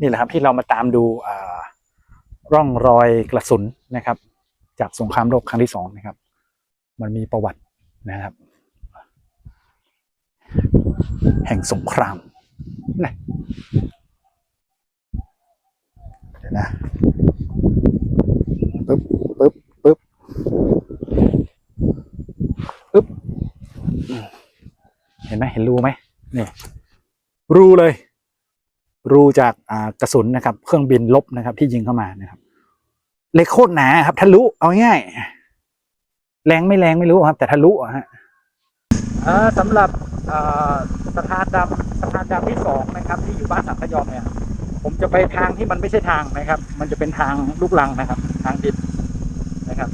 นี่แหละครับที่เรามาตามดูร่องรอยกระสุนนะครับ จากสงครามโลกครั้งที่สองนะครับ มันมีประวัตินะครับ แห่งสงครามนะเดี๋ยวนะปึ๊บปึ๊บปึ๊บปึ๊บเห็นไหมเห็นรูไหมนี่รูเลย รูจากกระสุนนะครับ เครื่องบินลบนะครับ ที่ยิงเข้ามานะครับเล็กโคตรหนาครับทะลุเอาง่ายแรงไม่แรงไม่รู้ครับ แต่ทะลุอะฮะสำหรับสะพานดำสะพานดำที่สองนะครับ ที่อยู่บ้านสังขยอมเนี่ยผมจะไปทางที่มันไม่ใช่ทางนะครับ มันจะเป็นทางลูกลังนะครับ ทางดินนะครับ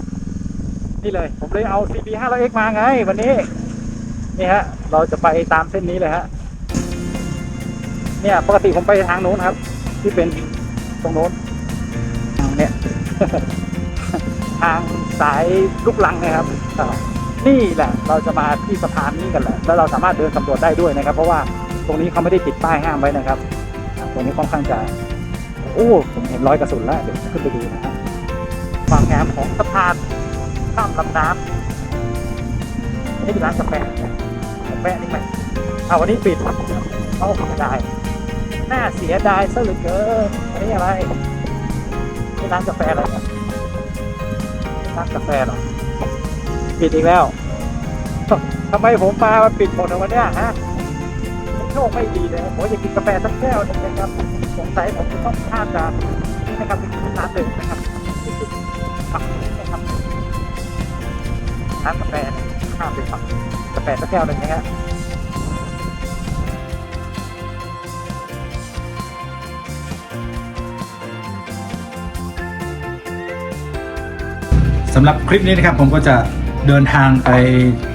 นี่เลยผมเลยเอา CB 5 0 0 X มาไง วันนี้ นี่ฮะ เราจะไปตามเส้นนี้เลยฮะ เนี่ยปกติผมไปทางโน้นครับ ที่เป็นตรงโน้นเนี่ยทางสายลูกลังนะครับนี่แหละเราจะมาที่สะพานนี้กันแหละแล้วเราสามารถเดินสำรวจได้ด้วยนะครับ เพราะว่าตรงนี้เขาไม่ได้ติดป้ายห้ามไว้นะครับ ตรงนี้ค่อนข้างจะโอ้ผมเห็นรอยกระสุนแล้วเดี๋ยวขึ้นไปดูนะครับความงามของสะพานข้ามลำน้ำนี่เป็นร้านกาแฟกาแฟนี่ไหมเอาวันนี้ปิดเอาเสียดาย น่าเสียดายซะเหลือเกินอันนี้อะไรร้านกาแฟอะไรเนี่ยร้านกาแฟเหรอปิดอีกแล้วทำไมผมมามันปิดหมดเลยวันนี้ฮะโชคไม่ดีเลยผมอยากกินกาแฟสักแก้วนึงนะครับสงสัยผมจะต้องข้ามจากนี่นะครับเป็นร้านหนึ่งนะครับฝั่งนี้นะครับร้านกาแฟข้ามไปฝั่งกาแฟสักแก้วหนึ่งนะฮะ สำหรับคลิปนี้นะครับผมก็จะเดินทางไป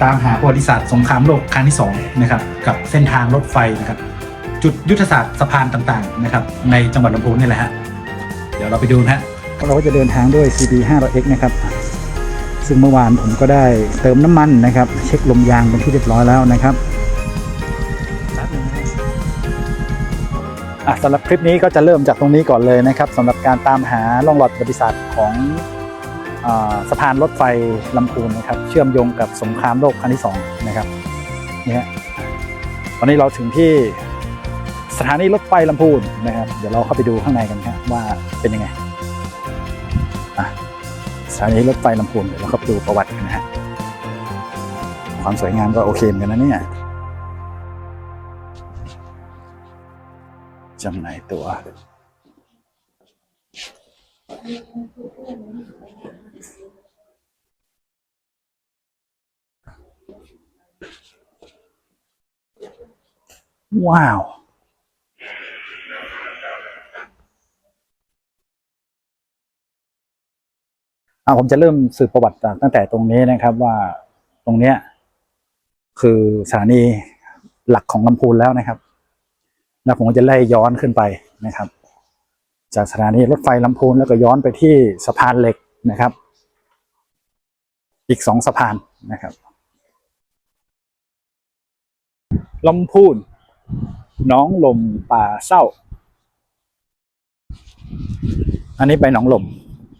ตามหาประวัติศาสตร์สงครามโลกครั้งที่สองนะครับกับเส้นทางรถไฟนะครับจุดยุทธศาสตร์สะพานต่างๆนะครับในจังหวัดลำพูนนี่แหละฮะเดี๋ยวเราไปดูนะฮะเราก็จะเดินทางด้วย CB 5 0 0 X นะครับซึ่งเมื่อวานผมก็ได้เติมน้ำมันนะครับ เช็คลมยางเป็นที่เรียบร้อยแล้วนะครับสำหรับคลิปนี้ก็จะเริ่มจากตรงนี้ก่อนเลยนะครับสำหรับการตามหาล่องรอยประวัติศาสตร์ของ สะพานรถไฟลำพูนนะครับ เชื่อมโยงกับสงครามโลกครั้งที่สองนะครับนี่ฮะตอนนี้เราถึงที่สถานีรถไฟลำพูนนะครับ เดี๋ยวเราเข้าไปดูข้างในกันครับว่าเป็นยังไงสถานีรถไฟลำพูนเดี๋ยวเราเข้าไปดูประวัติกันนะฮะความสวยงามก็โอเคเหมือนกันนะเนี่ยจำหน่ายตัว ว้าวอ่าผมจะเริ่มสืบประวัติตั้งแต่ตรงนี้นะครับว่าตรงเนี้ยคือสถานีหลักของลำพูนแล้วนะครับ แล้วผมก็จะไล่ย้อนขึ้นไปนะครับ จากสถานีรถไฟลำพูนแล้วก็ย้อนไปที่สะพานเหล็กนะครับ อีกสองสะพานนะครับลำพูน น้องลมป่าเศร้า อันนี้ไปหนองลม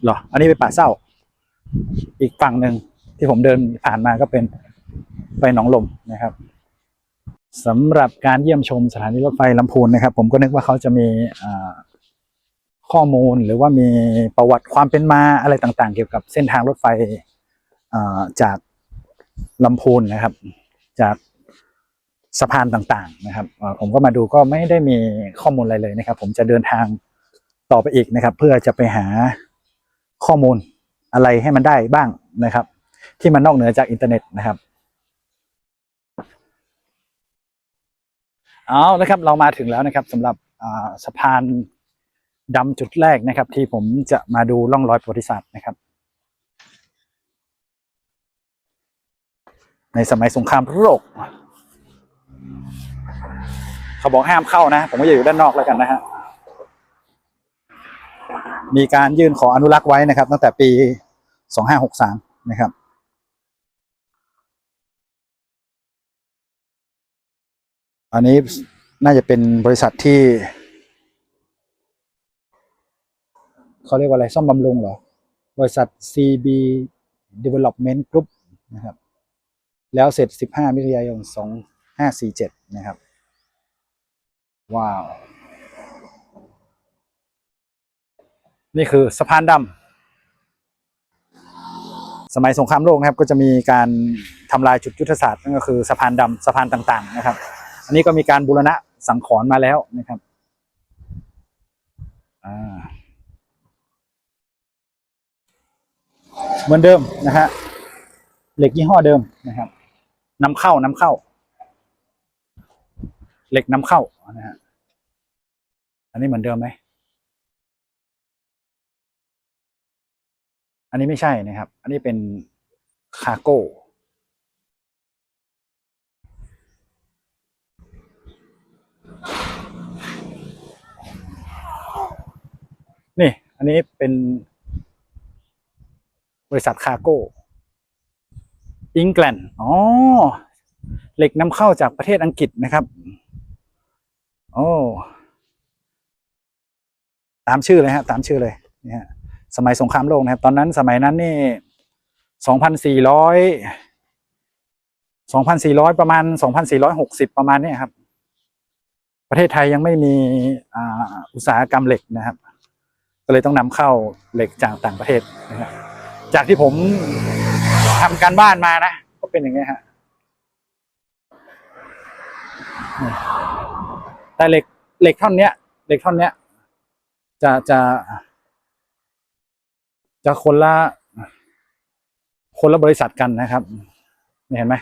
เหรอ อันนี้ไปป่าเศร้า อีกฝั่งหนึ่งที่ผมเดินผ่านมาก็เป็นไปหนองลมนะครับสำหรับการเยี่ยมชมสถานีรถไฟลำพูนนะครับ ผมก็นึกว่าเขาจะมีข้อมูลหรือว่ามีประวัติความเป็นมาอะไรต่างๆ เกี่ยวกับเส้นทางรถไฟจากลำพูนนะครับ จาก สะพานต่างๆนะครับผมก็มาดูก็ไม่ได้มีข้อมูลอะไรเลยนะครับ ผมจะเดินทางต่อไปอีกนะครับ เพื่อจะไปหาข้อมูลอะไรให้มันได้บ้างนะครับ ที่มันนอกเหนือจากอินเทอร์เน็ตนะครับเอานะครับเรามาถึงแล้วนะครับสำหรับสะพานดำจุดแรกนะครับ ที่ผมจะมาดูร่องรอยประวัติศาสตร์นะครับ ในสมัยสงครามโลก เขาบอกห้ามเข้านะ ผมก็จะอยู่ด้านนอกแล้วกันนะฮะ มีการยื่นขออนุรักษ์ไว้นะครับ ตั้งแต่ปี 2563 นะครับอันนี้น่าจะเป็นบริษัทที่เขาเรียกว่าอะไรซ่อมบำรุงเหรอ บริษัท CB Development Group นะครับ แล้วเสร็จ 15 มิถุนายน 547 นะครับ ว้าว นี่คือสะพานดำสมัยสงครามโลกนะครับ ก็จะมีการทำลายจุดยุทธศาสตร์นั่นก็คือสะพานดำสะพานต่างๆ นะครับ อันนี้ก็มีการบูรณะสังขรณ์มาแล้วนะครับเหมือนเดิมนะฮะเหล็กยี่ห้อเดิมนะครับนำเข้านำเข้า เหล็กนำเข้านะฮะอันนี้เหมือนเดิมไหมอันนี้ไม่ใช่นะครับ อันนี้เป็นคารโก้นี่ อันนี้เป็นบริษัทคารโก้อิงแกลนอ๋อ เหล็กนำเข้าจากประเทศอังกฤษนะครับ โอ้ตามชื่อเลยฮะ ตามชื่อเลยนี่ฮะสมัยสงครามโลกนะครับ ตอนนั้นสมัยนั้นนี่สองพันสี่ร้อยสองพันสี่ร้อยประมาณสองพันสี่ร้อยหกสิบประมาณเนี้ยครับ ประเทศไทยยังไม่มีอุตสาหกรรมเหล็กนะครับ ก็เลยต้องนำเข้าเหล็กจากต่างประเทศนะครับจากที่ผมทำการบ้านมานะ ก็เป็นอย่างนี้ฮะ แต่เหล็กเหล็กท่อนเนี้ยเหล็กท่อนเนี้ย จะจะ จะคนละคนละบริษัทกันนะครับเห็นไหม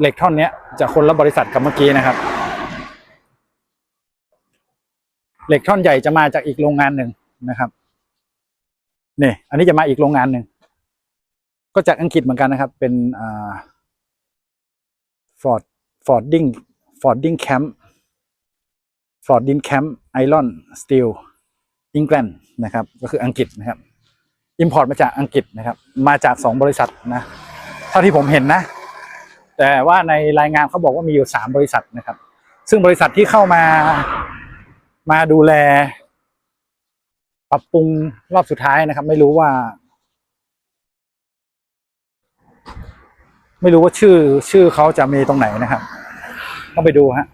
เหล็กท่อนเนี้ยจะคนละบริษัทกับเมื่อกี้นะครับ เหล็กท่อนใหญ่จะมาจากอีกโรงงานหนึ่งนะครับนี่อันนี้จะมาอีกโรงงานหนึ่งก็จากอังกฤษเหมือนกันนะครับ เป็นอ่าฟอร์ดฟอร์ดดิ้งฟอร์ดดิ้งแคมป์ ฟอร์ดดิ้งแคมป์ไอรอนสตีลอิงแลนด์นะครับ ก็คืออังกฤษนะครับอิมพอร์ตมาจากอังกฤษนะครับ มาจากสองบริษัทนะเท่าที่ผมเห็นนะ แต่ว่าในรายงานเขาบอกว่ามีอยู่สามบริษัทนะครับ ซึ่งบริษัทที่เข้ามามาดูแล ปรับปรุงรอบสุดท้ายนะครับ ไม่รู้ว่า ไม่รู้ว่าชื่อชื่อเขาจะมีตรงไหนนะครับ ต้องไปดูฮะ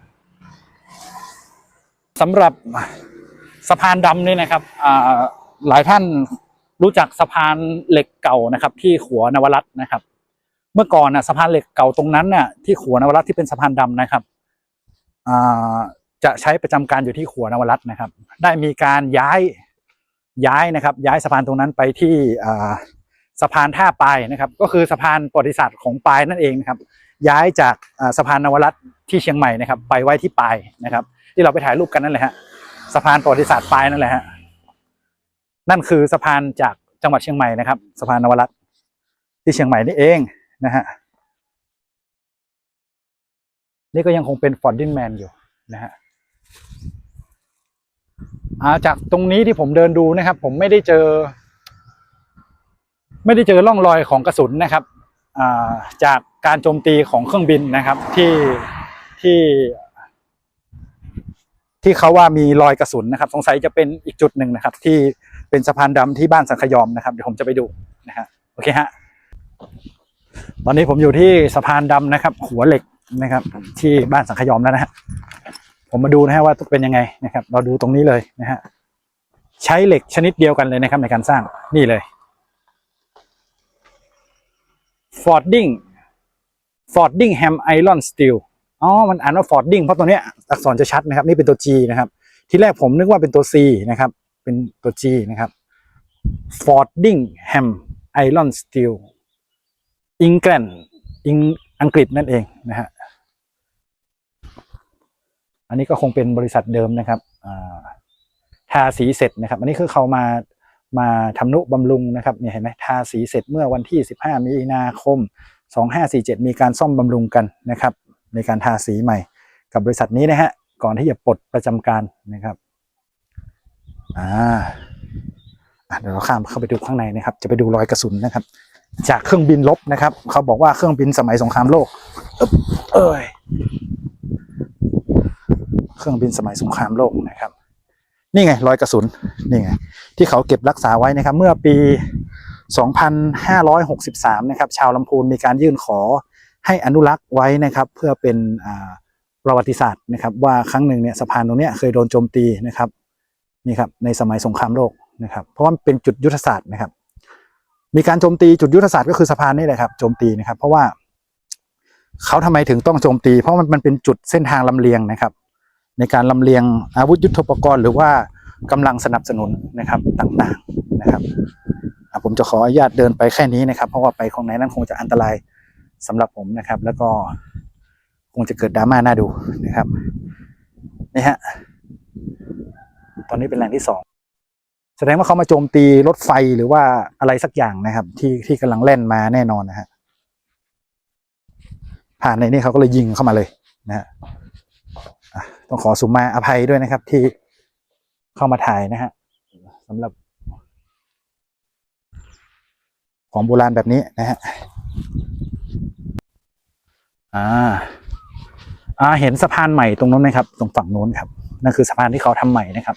สำหรับสะพานดำนี่นะครับหลายท่านรู้จักสะพานเหล็กเก่านะครับ ที่ขัวนวรัตน์นะครับ เมื่อก่อนนะสะพานเหล็กเก่าตรงนั้นน่ะที่ขัวนวรัตน์ที่เป็นสะพานดำนะครับจะใช้ประจำการอยู่ที่ขัวนวรัตน์นะครับ ได้มีการย้ายย้ายนะครับ ย้ายสะพานตรงนั้นไปที่สะพานท่าปลายนะครับ ก็คือสะพานประวัติศาสตร์ของปลายนั่นเองนะครับ ย้ายจากสะพานนวรัตน์ที่เชียงใหม่นะครับ ไปไว้ที่ปลายนะครับ ที่เราไปถ่ายรูปกันนั่นแหละฮะสะพานประวัติศาสตร์ปลายนั่นแหละฮะนั่นคือสะพานจากจังหวัดเชียงใหม่นะครับสะพานนวรัตน์ที่เชียงใหม่นี่เองนะฮะนี่ก็ยังคงเป็นฟอร์ดินแมนอยู่นะฮะอาจากตรงนี้ที่ผมเดินดูนะครับ ผมไม่ได้เจอ ไม่ได้เจอร่องรอยของกระสุนนะครับาจากการโจมตีของเครื่องบินนะครับ ที่ที่ ที่เขาว่ามีรอยกระสุนนะครับ สงสัยจะเป็นอีกจุดหนึ่งนะครับ ที่เป็นสะพานดำที่บ้านสังขยอมนะครับเดี๋ยวผมจะไปดูนะฮะโอเคฮะตอนนี้ผมอยู่ที่สะพานดำนะครับ หัวเหล็กนะครับ ที่บ้านสังขยอมแล้วนะฮะผมมาดูนะฮะว่าเป็นยังไงนะครับ เราดูตรงนี้เลยนะฮะใช้เหล็กชนิดเดียวกันเลยนะครับในการสร้างนี่เลย Fording Fordingham Iron Steel อ๋อ มันอ่านว่า Fording เพราะตัวเนี้ยอักษรจะชัดนะครับ นี่เป็นตัว G นะครับ ที่แรกผมนึกว่าเป็นตัว C นะครับ เป็นตัว G นะครับ Fordingham Iron Steel England อิงอังกฤษนั่นเองนะฮะ อันนี้ก็คงเป็นบริษัทเดิมนะครับทาสีเสร็จนะครับ อันนี้คือเขามามาทำนุบำรุงนะครับเนี่ยเห็นไหมทาสีเสร็จเมื่อวันที่ 15 มีนาคม 2547 มีการซ่อมบำรุงกันนะครับ ในการทาสีใหม่กับบริษัทนี้นะฮะก่อนที่จะปลดประจำการนะครับอ่าเดี๋ยวเราข้ามเข้าไปดูข้างในนะครับ จะไปดูรอยกระสุนนะครับ จากเครื่องบินลบนะครับ เขาบอกว่าเครื่องบินสมัยสงครามโลกเอ้ยเครื่องบินสมัยสงครามโลกนะครับ นี่ไงรอยกระสุนนี่ไงที่เขาเก็บรักษาไว้นะครับ เมื่อปี 2563 นะครับ ชาวลำพูนมีการยื่นขอ ให้อนุรักษ์ไว้นะครับเพื่อเป็นประวัติศาสตร์นะครับ ว่าครั้งหนึ่งเนี่ยสะพานตรงนี้เคยโดนโจมตีนะครับนี่ครับในสมัยสงครามโลกนะครับ เพราะว่าเป็นจุดยุทธศาสตร์นะครับ มีการโจมตีจุดยุทธศาสตร์ก็คือสะพานนี่แหละครับโจมตีนะครับ เพราะว่าเขาทำไมถึงต้องโจมตี เพราะมันมันเป็นจุดเส้นทางลำเลียงนะครับ ในการลำเลียงอาวุธยุทโธปกรณ์ หรือว่ากำลังสนับสนุนนะครับต่างๆนะครับผมจะขออนุญาตเดินไปแค่นี้นะครับ เพราะว่าไปของไหนนั้นคงจะอันตราย สำหรับผมนะครับ แล้วก็คงจะเกิดดราม่าน่าดูนะครับนี่ฮะตอนนี้เป็นแหล่งที่สองแสดงว่าเขามาโจมตีรถไฟหรือว่าอะไรสักอย่างนะครับ ที่ที่กำลังแล่นมาแน่นอนนะฮะผ่านในนี้เขาก็เลยยิงเข้ามาเลยนะฮะอะต้องขอสุมาอภัยด้วยนะครับ ที่เข้ามาถ่ายนะฮะสำหรับ ของโบราณแบบนี้นะฮะ อ่า อ่า เห็นสะพานใหม่ตรงนู้นไหมครับ ตรงฝั่งนู้นครับ นั่นคือสะพานที่เขาทำใหม่นะครับ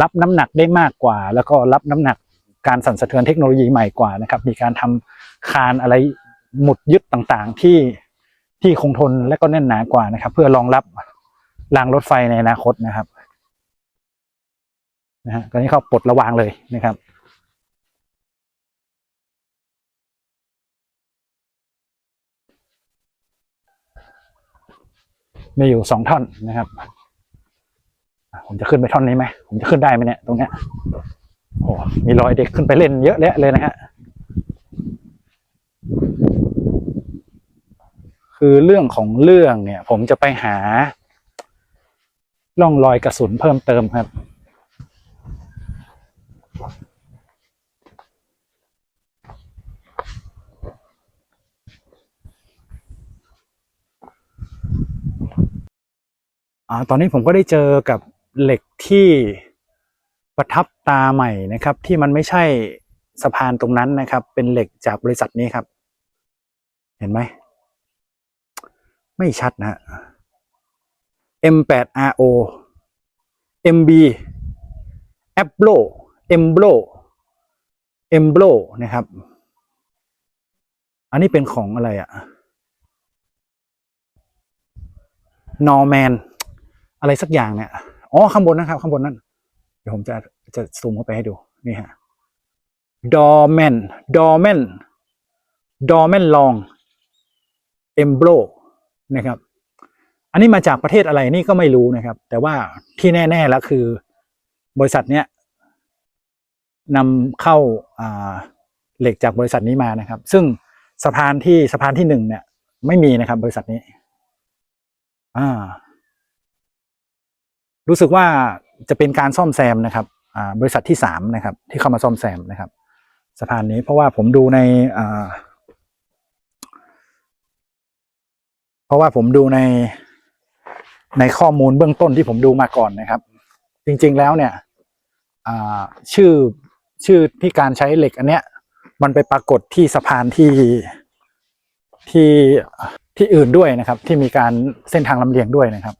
รับน้ำหนักได้มากกว่า แล้วก็รับน้ำหนักการสั่นสะเทือนเทคโนโลยีใหม่กว่านะครับ มีการทำคานอะไรหมุดยึดต่างๆ ที่ที่คงทนและก็แน่นหนากว่านะครับ เพื่อรองรับรางรถไฟในอนาคตนะครับนะฮะตอนนี้เขาปลดระวางเลยนะครับ มีอยู่สองท่อนนะครับผมจะขึ้นไปท่อนนี้ไหมผมจะขึ้นได้ไหมเนี่ยตรงเนี้ยโอ้มีรอยเด็กขึ้นไปเล่นเยอะแยะเลยนะฮะคือเรื่องของเรื่องเนี่ย ผมจะไปหาร่องรอยกระสุนเพิ่มเติมครับ อ่าตอนนี้ผมก็ได้เจอกับเหล็กที่ประทับตาใหม่นะครับ ที่มันไม่ใช่สะพานตรงนั้นนะครับ เป็นเหล็กจากบริษัทนี้ครับ เห็นไหม ไม่ชัดนะฮะ M8RO MB a b l o e m b l o e m b l o นะครับ อันนี้เป็นของอะไรอะ Norman อะไรสักอย่างเนี่ยอ๋อข้างบนนะครับ ข้างบนนั่นเดี๋ยวผมจะจะซูมเข้าไปให้ดูนี่ฮะ Dorman Dorman Dorman Long e m b l o นะครับ อันนี้มาจากประเทศอะไรนี่ก็ไม่รู้นะครับ แต่ว่าที่แน่ ๆ แล้วคือบริษัทเนี้ยนำเข้าเหล็กจากบริษัทนี้มานะครับ ซึ่งสะพานที่สะพานที่หนึ่งเนี่ย ไม่มีนะครับ บริษัทนี้ อ่า รู้สึกว่าจะเป็นการซ่อมแซมนะครับบริษัทที่สามนะครับ ที่เข้ามาซ่อมแซมนะครับ สะพานนี้เพราะว่าผมดูในเพราะว่าผมดูในในข้อมูลเบื้องต้นที่ผมดูมาก่อนนะครับ จริงๆแล้วเนี่ยชื่อชื่อที่การใช้เหล็กอันเนี้ย มันไปปรากฏที่สะพานที่ที่ที่อื่นด้วยนะครับ ที่มีการเส้นทางลำเลียงด้วยนะครับ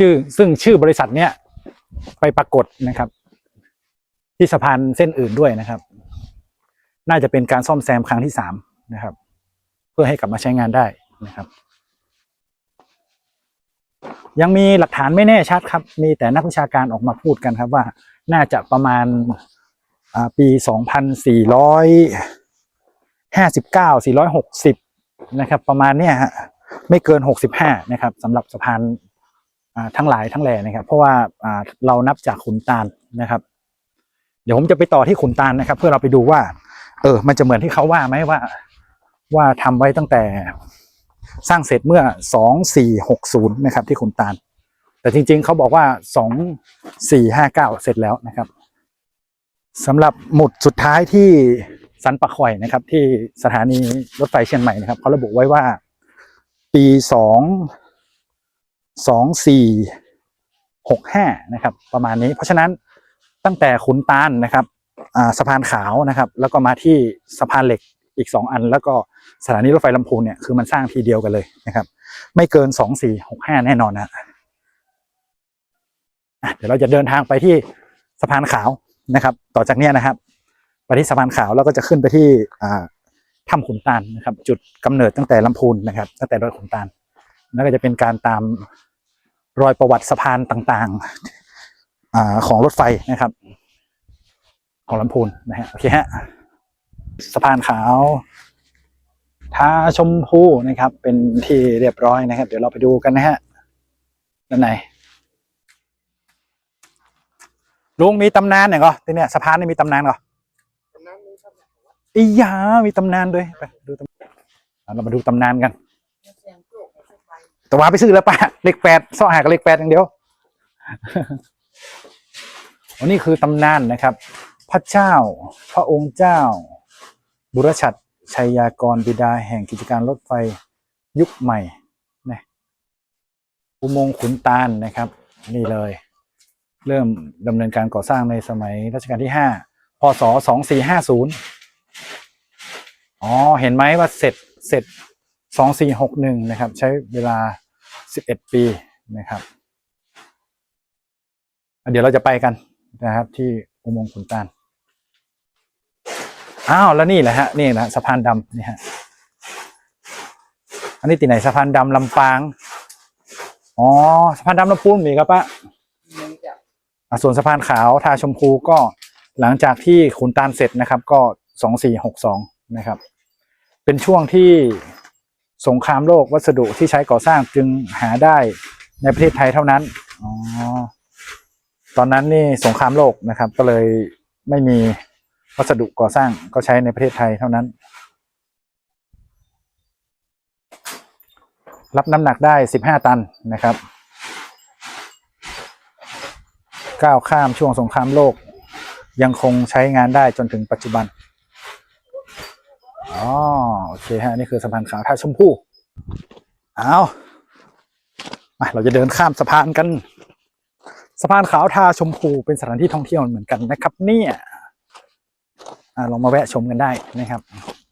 ชื่อซึ่งชื่อบริษัทเนี้ยไปปรากฏนะครับ ที่สะพานเส้นอื่นด้วยนะครับ น่าจะเป็นการซ่อมแซมครั้งที่สามนะครับ เพื่อให้กลับมาใช้งานได้นะครับ ยังมีหลักฐานไม่แน่ชัดครับ มีแต่นักวิชาการออกมาพูดกันครับว่าน่าจะประมาณอ่าปี 2459 460 นะครับ ประมาณเนี้ยฮะไม่เกิน 65 นะครับสำหรับสะพาน ทั้งหลายทั้งแหล่นะครับ เพราะว่าเรานับจากขุนตาลนะครับ เดี๋ยวผมจะไปต่อที่ขุนตาลนะครับ เพื่อเราไปดูว่า เออ มันจะเหมือนที่เขาว่าไหมว่า ว่าทำไว้ตั้งแต่สร้างเสร็จเมื่อ2460นย์นะครับ ที่ขุนตาล แต่จริง ๆ เขาบอกว่า2459เก้าเสร็จแล้วนะครับสำหรับหมุดสุดท้ายที่สันปะคอยนะครับ ที่สถานีรถไฟเชียงใหม่นะครับเขาระบุไว้ว่า ปีสอง 2 2465นะครับ ประมาณนี้ เพราะฉะนั้นตั้งแต่ขุนตาลนะครับสะพานขาวนะครับ แล้วก็มาที่สะพานเหล็กอีกสองอัน แล้วก็สถานีรถไฟลำพูนเนี่ยคือมันสร้างทีเดียวกันเลยนะครับ ไม่เกินสองสี่หกห้าแน่นอนนะเดี๋ยวเราจะเดินทางไปที่สะพานขาวนะครับ ต่อจากเนี้ยนะครับ ไปที่สะพานขาวแล้วก็จะขึ้นไปที่อ่าถ้ำขุนตาลนะครับ จุดกำเนิดตั้งแต่ลำพูนนะครับ ตั้งแต่ดอยขุนตาล แล้วก็จะเป็นการตามรอยประวัติสะพานต่างๆอ่าของรถไฟนะครับ ของลำพูนนะฮะโอเคฮะสะพานขาวท่าชมพูนะครับ เป็นที่เรียบร้อยนะครับ เดี๋ยวเราไปดูกันนะฮะด้านในลุงมีตำนานเนี่ยก็ที่เนี่ยสะพานนี่มีตำนานเหรออีหยามีตำนานด้วยไปดูตำอะเรามาดูตำนานกัน แต่ว่าไปซื้อแล้วป่ะเลขแปดซ่อหากับเลขแปดอย่างเดียววันนี้คือตำนานนะครับ พระเจ้า พระองค์เจ้า บุรชัดชัยยากรบิดาแห่งกิจการรถไฟยุคใหม่นะอุโมงค์ขุนตาลนะครับ นี่เลย เริ่มดำเนินการก่อสร้างในสมัยรัชกาลที่ห้าพศสองสี่ห้าศูนย์อ๋อ เห็นไหมว่าเสร็จเสร็จสองสี่หกหนึ่งนะครับ ใช้เวลา สิบเอ็ดปีนะครับอะเดี๋ยวเราจะไปกันนะครับ ที่อุโมงค์ขุนตาลอ้าวแล้วนี่แหละฮะนี่นะสะพานดำนี่ฮะอันนี้ที่ไหนสะพานดำลำปางอ๋อสะพานดำลำพูนมีครับปะอะส่วนสะพานขาวทาชมพูก็หลังจากที่ขุนตาลเสร็จนะครับ ก็สองสี่หกสองนะครับ เป็นช่วงที่ สงครามโลกวัสดุที่ใช้ก่อสร้างจึงหาได้ในประเทศไทยเท่านั้น อ๋อ ตอนนั้นนี่สงครามโลกนะครับ ก็เลยไม่มีวัสดุก่อสร้างก็ใช้ในประเทศไทยเท่านั้น รับน้ำหนักได้ 15 ตันนะครับ ก้าวข้ามช่วงสงครามโลก ยังคงใช้งานได้จนถึงปัจจุบัน อ๋อโอเคฮะนี่คือสะพานขาวท่าชมพูเอามาเราจะเดินข้ามสะพานกัน สะพานขาวทาชมพูเป็นสถานที่ท่องเที่ยวเหมือนกันนะครับ เนี่ยอ่าลองมาแวะชมกันได้นะครับ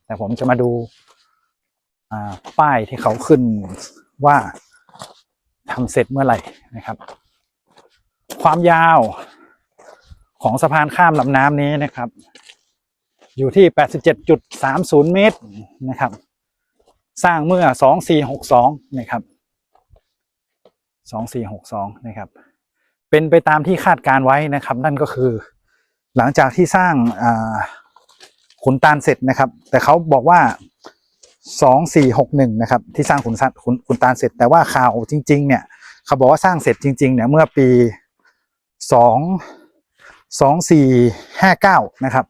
แต่ผมจะมาดูาป้ายที่เขาขึ้นว่าทำเสร็จเมื่อไหร่นะครับ ความยาวของสะพานข้ามลำน้ำนี้นะครับ อยู่ที่ 87.30 เมตรนะครับ สร้างเมื่อ 2462 นะครับ 2462 นะครับ เป็นไปตามที่คาดการไว้นะครับ นั่นก็คือหลังจากที่สร้างขุนตาลเสร็จนะครับ แต่เขาบอกว่าสองสี่หกหนึ่งนะครับ ที่สร้างขุนตาลขุนขุนตาลเสร็จ แต่ว่าข่าวจริง ๆ เนี่ยเขาบอกว่าสร้างเสร็จจริง ๆ เนี่ยเมื่อปีสองสองสี่ห้าเก้านะครับ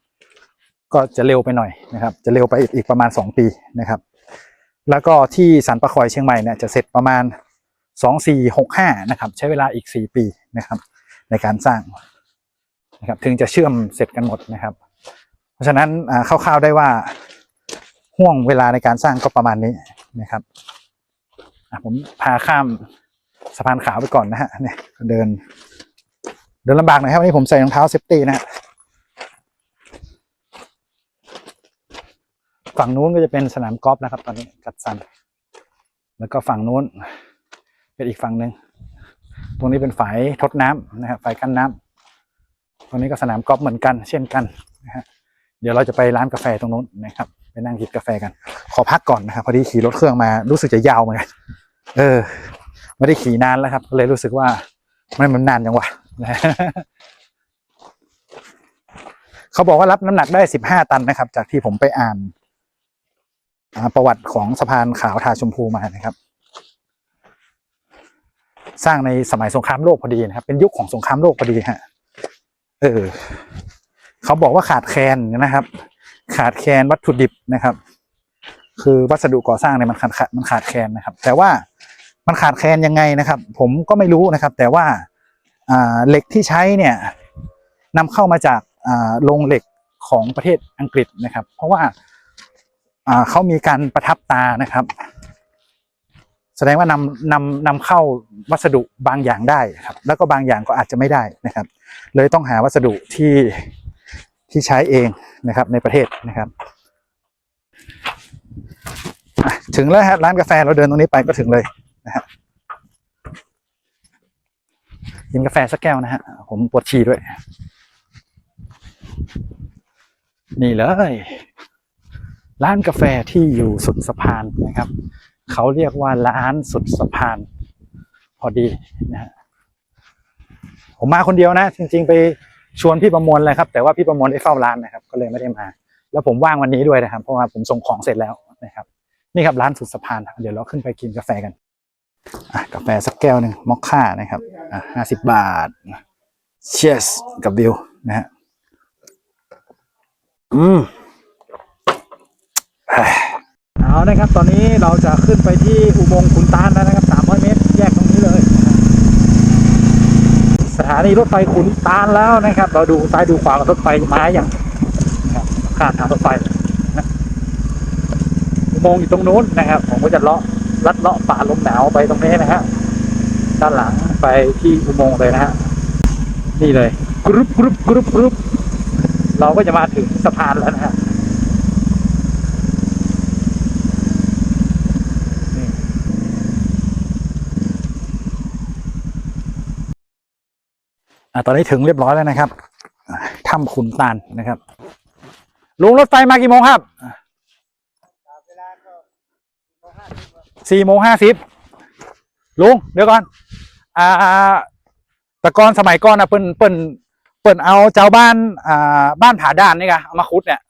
ก็จะเร็วไปหน่อยนะครับ จะเร็วไปอีกประมาณสองปีนะครับ แล้วก็ที่สันปะคอยเชียงใหม่เนี่ยจะเสร็จประมาณสองสี่หกห้านะครับ ใช้เวลาอีกสี่ปีนะครับ ในการสร้างนะครับถึงจะเชื่อมเสร็จกันหมดนะครับ เพราะฉะนั้นอ่าคร่าวๆได้ว่าห่วงเวลาในการสร้างก็ประมาณนี้นะครับอะผมพาข้ามสะพานขาวไปก่อนนะฮะเนี่ยเดิน เดินลำบากหน่อยครับวันนี้ผมใส่รองเท้าเซฟตี้นะฮะ ฝั่งนู้นก็จะเป็นสนามกอล์ฟนะครับ ตอนนี้จัดสรรแล้วก็ฝั่งนู้นเป็นอีกฝั่งหนึ่งตรงนี้เป็นฝายทดน้ำนะครับฝายกั้นน้ำตรงนี้ก็สนามกอล์ฟเหมือนกัน เช่นกันนะฮะเดี๋ยวเราจะไปร้านกาแฟตรงนู้นนะครับ ไปนั่งกินกาแฟกัน ขอพักก่อนนะครับพอดีขี่รถเครื่องมารู้สึกจะยาวเหมือนกันเออ ไม่ได้ขี่นานแล้วครับ เลยรู้สึกว่าไมันมันนานจังวะเขาบอกว่ารับน้ำหนักได้สิบห้าตันนะครับ จากที่ผมไปอ่าน ประวัติของสะพานขาวทาชมพูมานะครับ สร้างในสมัยสงครามโลกพอดีนะครับ เป็นยุคของสงครามโลกพอดีฮะเออเขาบอกว่าขาดแคลนนะครับ ขาดแคลนวัตถุดิบนะครับ คือวัสดุก่อสร้างเนี่ยมันขาดขาดมันขาดแคลนนะครับ แต่ว่ามันขาดแคลนยังไงนะครับ ผมก็ไม่รู้นะครับ แต่ว่าอ่าเหล็กที่ใช้เนี่ยนำเข้ามาจากอ่าโรงเหล็กของประเทศอังกฤษนะครับ เพราะว่า เขามีการประทับตานะครับ แสดงว่านำนำนำเข้าวัสดุบางอย่างได้ครับ แล้วก็บางอย่างก็อาจจะไม่ได้นะครับ เลยต้องหาวัสดุที่ที่ใช้เองนะครับในประเทศนะครับถึงแล้วฮะร้านกาแฟเราเดินตรงนี้ไปก็ถึงเลยนะฮะกินกาแฟสักแก้วนะฮะผมปวดฉี่ด้วย นี่เลย ร้านกาแฟที่อยู่สุดสะพานนะครับ เขาเรียกว่าร้านสุดสะพาน พอดีนะฮะผมมาคนเดียวนะ จริง ๆ ไปชวนพี่ประมวลเลยครับ แต่ว่าพี่ประมวลได้เฝ้าร้านนะครับ ก็เลยไม่ได้มา แล้วผมว่างวันนี้ด้วยนะครับ เพราะว่าผมส่งของเสร็จแล้วนะครับ นี่ครับร้านสุดสะพาน เดี๋ยวเราขึ้นไปกินกาแฟกันกาแฟสักแก้วหนึ่งมอคค่านะครับอะห้าสิบบาทเชียสกับวิวนะฮะอืม เอานะครับ ตอนนี้เราจะขึ้นไปที่อุโมงค์ขุนตาลแล้วนะครับสามร้อยเมตร แยกตรงนี้เลย สถานีรถไฟขุนตาลแล้วนะครับ เราดูซ้ายดูขวากับรถไฟมาอย่างข้ามทางรถไฟอุโมงค์อยู่ตรงนู้นนะครับ ผมก็จะเลาะลัดเลาะป่าลมหนาวไปตรงนี้นะฮะด้านหลังไปที่อุโมงค์เลยนะฮะนี่เลยกรุบกรุบกรุบกรุบเราก็จะมาถึงสะพานแล้วนะฮะนี่ อะตอนนี้ถึงเรียบร้อยแล้วนะครับถ้ำขุนตาลนะครับลุงรถไฟมากี่โมงครับสี่โมงห้าสิบลุงเดี๋ยวก่อน อ่าแตะกอนสมัยก่อนนะเปิ้นเปิ้นเปิ้นเอาเจ้าบ้าน อ่า บ้านผาด่านนี่กะเอามาคุดเนี่ย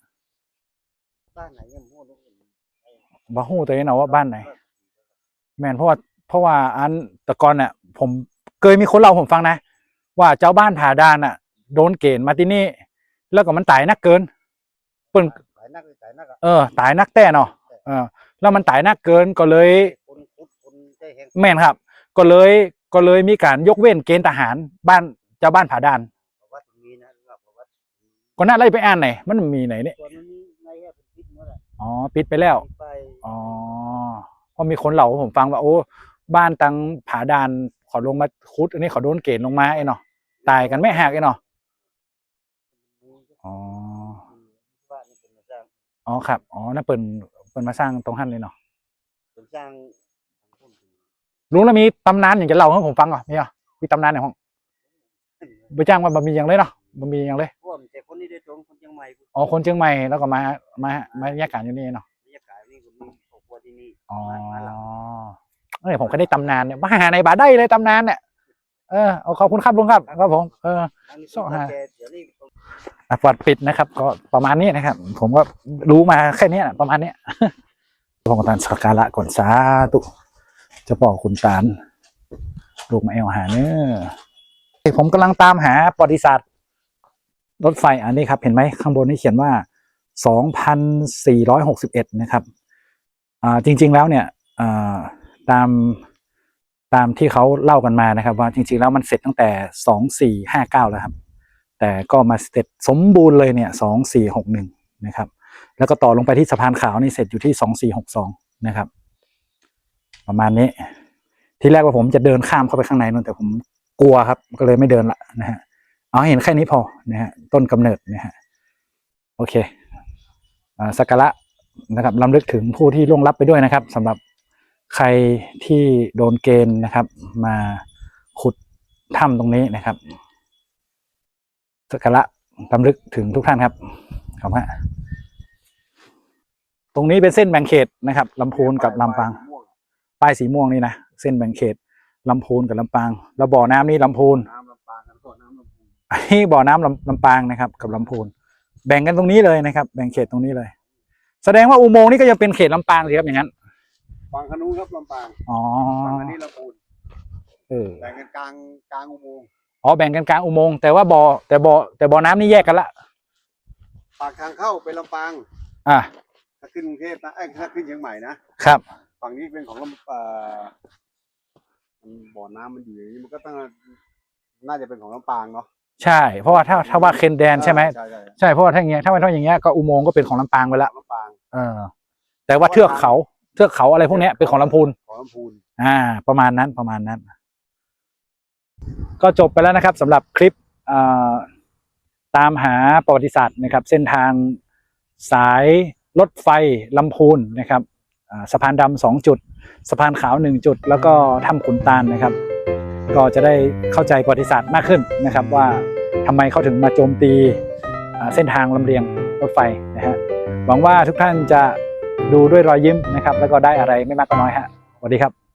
บ้านไหนยังพูดลูกบ่ฮู้ตัวเองเนาะว่าบ้านไหน แมนเพราะว่าเพราะว่าอันแตะกอนเนี่ยผมเคยมีคนเล่าผมฟังนะ ว่าเจ้าบ้านผาด่านอะ โดนเกณฑ์มาที่นี่ แล้วก็มันตายนักเกิน เปิ้นสายนักหรือสายนักอะเออตายนักแต่เนาะเออ แล้วมันตายนักเกินก็เลยคนคุดคนใจแห้งแม่นครับ ก็เลยก็เลยมีการยกเว้นเกณฑ์ทหารบ้านเจ้าบ้านผาดานบอกว่าตรงนี้นะหรือว่าบอกว่าก็น่าไล่ไปอ่านไหนมันมีไหนเนี่ยตัวนั้นนี่ในแค่เป็นพิษเมื่อไหร่อ๋อปิดไปแล้วไปอ๋อเพราะมีคนเล่าให้ผมฟังว่าโอ้บ้านตังผาดานขอลงมาคุด อันนี้ขอโดนเกณฑ์ลงมาไอ้เนาะ ตายกันไม่หักไอ้เนาะอ๋อบ้านนี่เป็นมาสร้างอ๋อครับอ๋อนั่นเปิ่นเปิ่นมาสร้างตรงหันเลยเนาะเป็นสร้างลุงแล้วมีตำนานอย่างจะเล่าให้ผมฟังก่อนมีอะมีตำนานในห้องไปจ้างว่าบะมีอย่างเลยเนาะบะมีอย่างเลยพวกมันแต่คนนี้ได้ตรงคนเชียงใหม่อ๋อคนเชียงใหม่แล้วก็มามามาแยกกันอยู่นี่เนาะบรรยากาศนี่คนนี้ครอบครัวที่นี่อ๋อมาแล้วเอ้ยผมก็ได้ตำนานเนี่ยมาหาในบาได้เลยตำนานเนี่ย เออเอาขอบคุณครับลุงครับครับผมเอออันนี้โซ่ฮะแกเดี๋ยวนี้อะปอดปิดนะครับ ก็ประมาณนี้นะครับ ผมก็รู้มาแค่เนี้ยประมาณเนี้ยผมก็ตันสักการะก่อนสาธุเจะบอกคุณตาลลูกมาเอวหาเนื้อผมกำลังตามหาประวัติศาสตร์รถไฟอันนี้ครับ เห็นไหมข้างบนนี่เขียนว่า 2,461 นะครับ อ่า จริง ๆ แล้วเนี่ย อ่า ตาม ตามที่เขาเล่ากันมานะครับ ว่าจริงๆแล้วมันเสร็จตั้งแต่2459แล้วครับ แต่ก็มาเสร็จสมบูรณ์เลยเนี่ย2461นะครับ แล้วก็ต่อลงไปที่สะพานขาวนี่เสร็จอยู่ที่2462นะครับ ประมาณนี้ ที่แรกว่าผมจะเดินข้ามเข้าไปข้างในนู่นแต่ผมกลัวครับ ก็เลยไม่เดินละนะฮะเอาเห็นแค่นี้พอนะฮะต้นกำเนิดนะฮะโอเคอ่าสักการะนะครับลำลึกถึงผู้ที่ล่วงลับไปด้วยนะครับสำหรับ ใครที่โดนเกณฑ์นะครับ มาขุดถ้ำตรงนี้นะครับสักการะลำลึกถึงทุกท่านครับขอบคุณตรงนี้เป็นเส้นแบ่งเขตนะครับลำพูนกับลำปาง ป้ายสีม่วงนี่นะเส้นแบ่งเขตลำพูนกับลำปาง แล้วบ่อน้ำนี่ลำพูนน้ำลำปางแล้วก็น้ำลำพูนอันนี้บ่อน้ำลำลำปางนะครับ กับลำพูน แบ่งกันตรงนี้เลยนะครับ แบ่งเขตตรงนี้เลย แสดงว่าอุโมงค์นี่ก็ยังเป็นเขตลำปางสิครับอย่างนั้น ฝั่งขนุนครับลำปางอ๋อฝั่งอันนี้ลำพูนเออแบ่งกันกลางกลางอุโมงค์อ๋อแบ่งกันกลางอุโมงค์แต่ว่าบ่อแต่บ่อแต่บ่อน้ำนี่แยกกันละปากทางเข้าเป็นลำปางอะถ้าขึ้นกรุงเทพนะเอ้ยถ้าขึ้นเชียงใหม่นะครับ ฝั่งนี้เป็นของลำเอ่อมันบ่อน้ำมันอยู่อย่างนี้มันก็ต้องน่าจะเป็นของลำปางเนาะใช่ เพราะว่าถ้าถ้าว่าเคนแดนใช่ไหมใช่ใช่ใช่เพราะว่าถ้าอย่างเงี้ยถ้าไม่ถ้าอย่างเงี้ยก็อุโมงค์ก็เป็นของลำปางไปละของลำปางเออแต่ว่าเทือกเขา เทือกเขาอะไรพวกเนี้ยเป็นของลำพูน ของลำพูน อ่า ประมาณนั้นประมาณนั้น ก็จบไปแล้วนะครับสำหรับคลิปอ่าตามหาประวัติศาสตร์นะครับ เส้นทางสายรถไฟลำพูนนะครับอ่าสะพานดำสองจุด สะพานขาวหนึ่งจุด แล้วก็ถ้ำขุนตาลนะครับ ก็จะได้เข้าใจประวัติศาสตร์มากขึ้นนะครับ ว่าทำไมเขาถึงมาโจมตีอ่าเส้นทางลำเลียงรถไฟนะฮะหวังว่าทุกท่านจะ ดูด้วยรอยยิ้มนะครับ แล้วก็ได้อะไรไม่มากก็น้อยฮะสวัสดีครับ